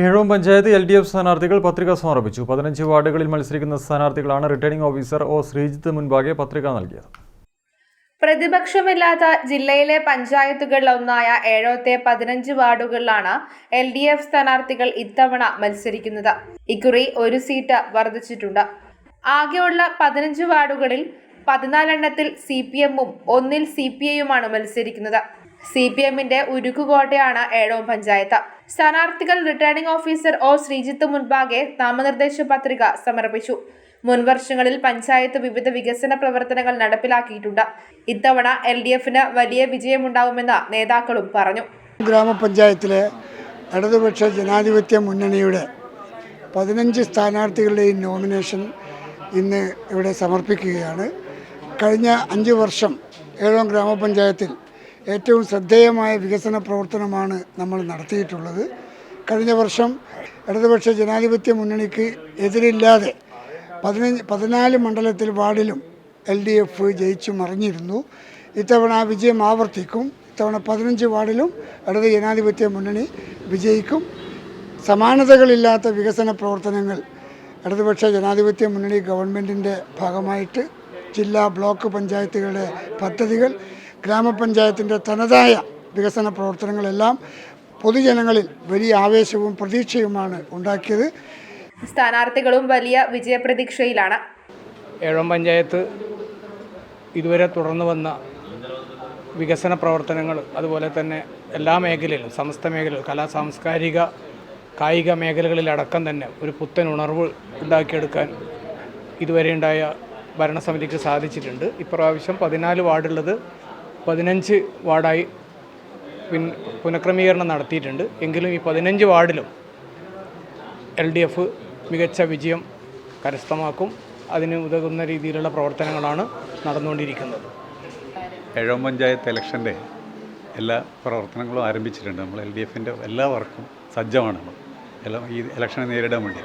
Ezhome panchayat L D F സ്ഥാനാർത്ഥികൾ പത്രിക സമർപ്പിച്ചു. പതിനഞ്ച് വാർഡുകളിൽ മത്സരിക്കുന്ന സ്ഥാനാർത്ഥികളാണ് റിട്ടേണിംഗ് ഓഫീസർ ഒ. ശ്രീജിത്ത് മുൻപാകെ പത്രിക നൽകിയത്. പ്രതിപക്ഷമില്ലാത്ത ജില്ലയിലെ പഞ്ചായത്തുകളിലൊന്നായ ഏഴോത്തെ പതിനഞ്ച് വാർഡുകളിലാണ് എൽ ഡി എഫ് സ്ഥാനാർത്ഥികൾ ഇത്തവണ മത്സരിക്കുന്നത്. ഇക്കുറി ഒരു സീറ്റ് വർദ്ധിച്ചിട്ടുണ്ട്. ആകെയുള്ള പതിനഞ്ച് വാർഡുകളിൽ പതിനാലെണ്ണത്തിൽ സി പി എമ്മും ഒന്നിൽ സി പി ഐയുമാണ് മത്സരിക്കുന്നത്. സി പി എമ്മിന്റെ ഉരുക്കുകോട്ടയാണ് ഏഴോം പഞ്ചായത്ത്. സ്ഥാനാർത്ഥികൾ റിട്ടേണിംഗ് ഓഫീസർ ഒ ശ്രീജിത്ത് മുൻപാകെ നാമനിർദ്ദേശ പത്രിക സമർപ്പിച്ചു. മുൻ വർഷങ്ങളിൽ പഞ്ചായത്ത് വിവിധ വികസന പ്രവർത്തനങ്ങൾ നടപ്പിലാക്കിയിട്ടുണ്ട്. ഇത്തവണ എൽ ഡി എഫിന് വലിയ വിജയമുണ്ടാവുമെന്ന് നേതാക്കളും പറഞ്ഞു. ഗ്രാമപഞ്ചായത്തിലെ ഇടതുപക്ഷ ജനാധിപത്യ മുന്നണിയുടെ പതിനഞ്ച് സ്ഥാനാർത്ഥികളുടെയും നോമിനേഷൻ ഇന്ന് ഇവിടെ സമർപ്പിക്കുകയാണ്. കഴിഞ്ഞ അഞ്ച് വർഷം ഏഴോം ഗ്രാമപഞ്ചായത്തിൽ ഏറ്റവും ശ്രദ്ധേയമായ വികസന പ്രവർത്തനമാണ് നമ്മൾ നടത്തിയിട്ടുള്ളത്. കഴിഞ്ഞ വർഷം ഇടതുപക്ഷ ജനാധിപത്യ മുന്നണിക്ക് എതിരില്ലാതെ പതിനഞ്ച് പതിനാല് മണ്ഡലത്തിൽ വാർഡിലും എൽ ഡി എഫ് ജയിച്ചു മറിഞ്ഞിരുന്നു. ഇത്തവണ ആ വിജയം ആവർത്തിക്കും. ഇത്തവണ പതിനഞ്ച് വാർഡിലും ഇടത് ജനാധിപത്യ മുന്നണി വിജയിക്കും. സമാനതകളില്ലാത്ത വികസന പ്രവർത്തനങ്ങൾ ഇടതുപക്ഷ ജനാധിപത്യ മുന്നണി ഗവൺമെന്റിന്റെ ഭാഗമായിട്ട് ജില്ലാ ബ്ലോക്ക് പഞ്ചായത്തുകളുടെ പദ്ധതികൾ ഗ്രാമപഞ്ചായത്തിന്റെ തനതായ വികസന പ്രവർത്തനങ്ങളെല്ലാം പൊതുജനങ്ങളിൽ വലിയ ആവേശവും പ്രതീക്ഷയുമാണ് ഉണ്ടാക്കിയത്. സ്ഥാനാർത്ഥികളും വലിയ വിജയപ്രതീക്ഷയിലാണ്. ഏഴം പഞ്ചായത്ത് ഇതുവരെ തുടർന്നു വന്ന വികസന പ്രവർത്തനങ്ങൾ അതുപോലെ തന്നെ എല്ലാ മേഖലയിലും സമസ്ത മേഖലയിലും കലാ സാംസ്കാരിക കായിക മേഖലകളിലടക്കം തന്നെ ഒരു പുത്തൻ ഉണർവ് ഉണ്ടാക്കിയെടുക്കാൻ ഇതുവരെ ഉണ്ടായ ഭരണസമിതിക്ക് സാധിച്ചിട്ടുണ്ട്. ഇപ്രാവശ്യം പതിനാല് വാർഡുള്ളത് പതിനഞ്ച് വാർഡായി പിൻ പുനഃക്രമീകരണം നടത്തിയിട്ടുണ്ട്. എങ്കിലും ഈ പതിനഞ്ച് വാർഡിലും എൽ ഡി എഫ് മികച്ച വിജയം കരസ്ഥമാക്കും. അതിന് ഉതകുന്ന രീതിയിലുള്ള പ്രവർത്തനങ്ങളാണ് നടന്നുകൊണ്ടിരിക്കുന്നത്. ഏഴാം പഞ്ചായത്ത് ഇലക്ഷന്റെ എല്ലാ പ്രവർത്തനങ്ങളും ആരംഭിച്ചിട്ടുണ്ട്. നമ്മൾ എൽ ഡി എഫിന്റെ എല്ലാ വർക്കും സജ്ജമാണ് നമ്മൾ. എല്ലാം ഈ ഇലക്ഷനെ നേരിടാൻ വേണ്ടി.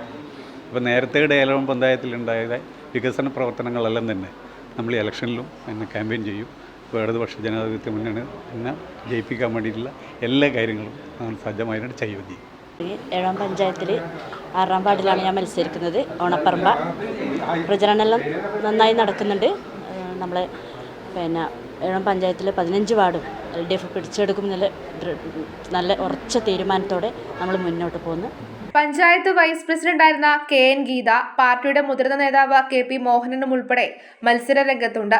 അപ്പോൾ നേരത്തെയുടെ ഏഴാം പഞ്ചായത്തിലുണ്ടായ വികസന പ്രവർത്തനങ്ങളെല്ലാം തന്നെ നമ്മൾ ഇലക്ഷനിലും ക്യാമ്പയിൻ ചെയ്യും. ഇപ്പോൾ ഇടതുപക്ഷ ജനാധിപത്യ മുന്നണി എന്നെ ജയിപ്പിക്കാൻ വേണ്ടിയിട്ടുള്ള എല്ലാ കാര്യങ്ങളും നമ്മൾ സജ്ജമായിട്ട് ചെയ്യുകയും ചെയ്യും. ഏഴാം പഞ്ചായത്തിൽ ആറാം വാർഡിലാണ് ഞാൻ മത്സരിക്കുന്നത്. ഓണപ്പറമ്പ. പ്രചരണമെല്ലാം നന്നായി നടക്കുന്നുണ്ട്. നമ്മൾ പിന്നെ ഏഴാം പഞ്ചായത്തിൽ പതിനഞ്ച് വാർഡും എൽ ഡി എഫ് പിടിച്ചെടുക്കും നല്ല നല്ല ഉറച്ച തീരുമാനത്തോടെ നമ്മൾ മുന്നോട്ട് പോകുന്നു. പഞ്ചായത്ത് വൈസ് പ്രസിഡന്റായിരുന്ന കെ എൻ ഗീത പാർട്ടിയുടെ മുതിർന്ന നേതാവ് കെ പി മോഹനനും ഉൾപ്പെടെ മത്സര രംഗത്തുണ്ട്.